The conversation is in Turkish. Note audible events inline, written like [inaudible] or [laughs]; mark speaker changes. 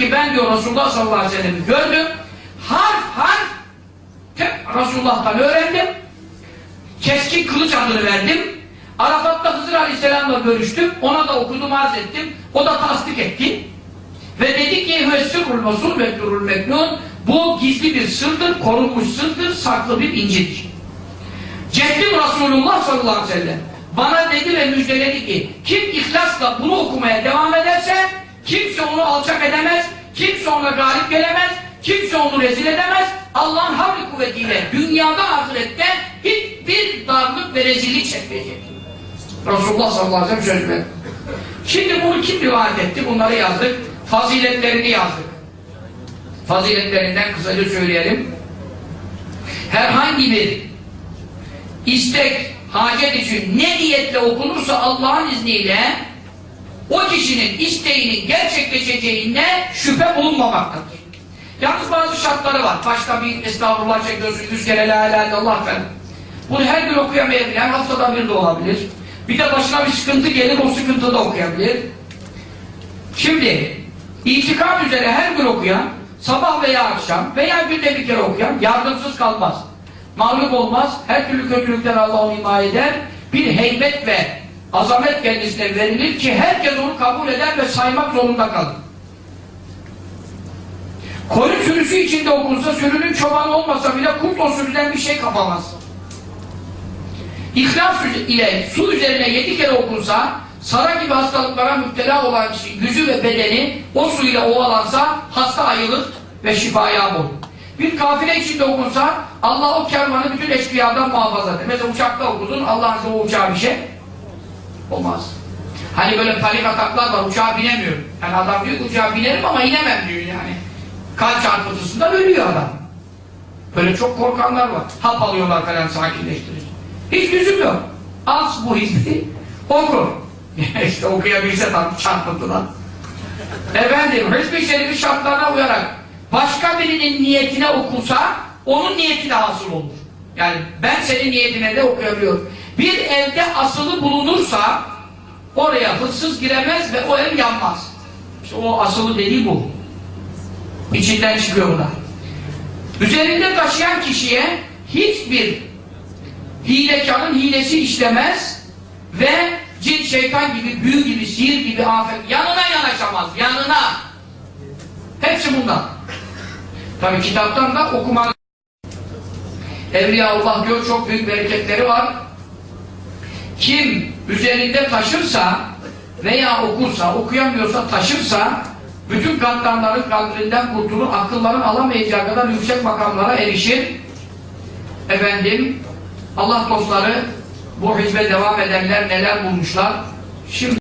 Speaker 1: ki ben diyor Resulullah sallallahu aleyhi ve sellem'i gördüm. Harf harf tek Resulullah'tan öğrendim. Keskin kılıç adını verdim. Arafat'ta Hızır Aleyhisselam'la görüştüm. Ona da okudum, arz ettim. O da tasdik etti. Ve dedi ki Hüvessirul Mesul Mekturul Meknun Bu gizli bir sırdır, korunmuş sırdır, saklı bir incidir. Ceddim Resulullah sallallahu aleyhi ve sellem bana dedi ve müjdeledi ki kim ihlasla bunu okumaya devam ederse kimse onu alçak edemez, kimse ona galip gelemez, kimse onu rezil edemez. Allah'ın havli kuvvetiyle dünyada ahirette hiçbir darlık ve rezillik çekmeyecek. Resulullah sallallahu aleyhi ve sellem söz verdi. Şimdi bunu kim rivayet etti? Bunları yazdık. Faziletlerini yazdık. Faziletlerinden kısaca söyleyelim. Herhangi bir istek, hacet için ne niyetle okunursa Allah'ın izniyle o kişinin isteğinin gerçekleşeceğine şüphe bulunmamaktadır. Yalnız bazı şartları var. Başta bir estağfurullah çekiyorsun, yüz kere la ilahe illallah falan. Bunu her gün okuyamayabilir, haftada bir de olabilir. Bir de başına bir sıkıntı gelir, o sıkıntı da okuyabilir. Şimdi, itikam üzere her gün okuyan, sabah veya akşam veya günde bir kere okuyan yardımsız kalmaz. Mağlup olmaz, her türlü kötülükten Allah onu ima eder. Bir heybet ve azamet kendisine verilir ki herkes onu kabul eder ve saymak zorunda kalır. Koyun sürüsü içinde okunsa, sürünün çobanı olmasa bile kurt o sürüden bir şey kapamaz. İhlas ile su üzerine yedi kere okunsa, sara gibi hastalıklara müptela olan yüzü ve bedeni o suyla ovalansa hasta ayılır ve şifaya bulur. Bir kafile içinde okunsa Allah o kervanı bütün eşkıyadan muhafaza eder. Mesela uçakta okudun Allah'ın o uçağa bir şey olmaz. Hani böyle panik ataklar var uçağa binemiyorum. Yani adam diyor ki uçağa binerim ama inemem diyor yani. Kalp çarpıntısından ölüyor adam. Böyle çok korkanlar var. Hap alıyorlar falan sakinleştirici. Hiç lüzum yok. Al bu hizmeti [laughs] oku. [laughs] işte okuyabilse tabii çarpıntıdan. Efendim Hizb-i Şerif'i şartlarına uyarak başka birinin niyetine okunsa onun niyetine hasıl olur. Yani ben senin niyetine de okuyabiliyorum. Bir evde asılı bulunursa oraya hırsız giremez ve o ev yanmaz. İşte o asılı dediği bu. İçinden çıkıyor buna. Üzerinde taşıyan kişiye hiçbir hilekarın hilesi işlemez ve cin, şeytan gibi, büyü gibi, sihir gibi afet yanına yanaşamaz, yanına. Hepsi bundan. Tabi kitaptan da okumak. Evliyaullah diyor çok büyük bereketleri var. Kim üzerinde taşırsa veya okursa, okuyamıyorsa taşırsa bütün katlanların kalbinden kurtulur, akılların alamayacağı kadar yüksek makamlara erişir. Efendim, Allah dostları bu hizme devam edenler neler bulmuşlar? Şimdi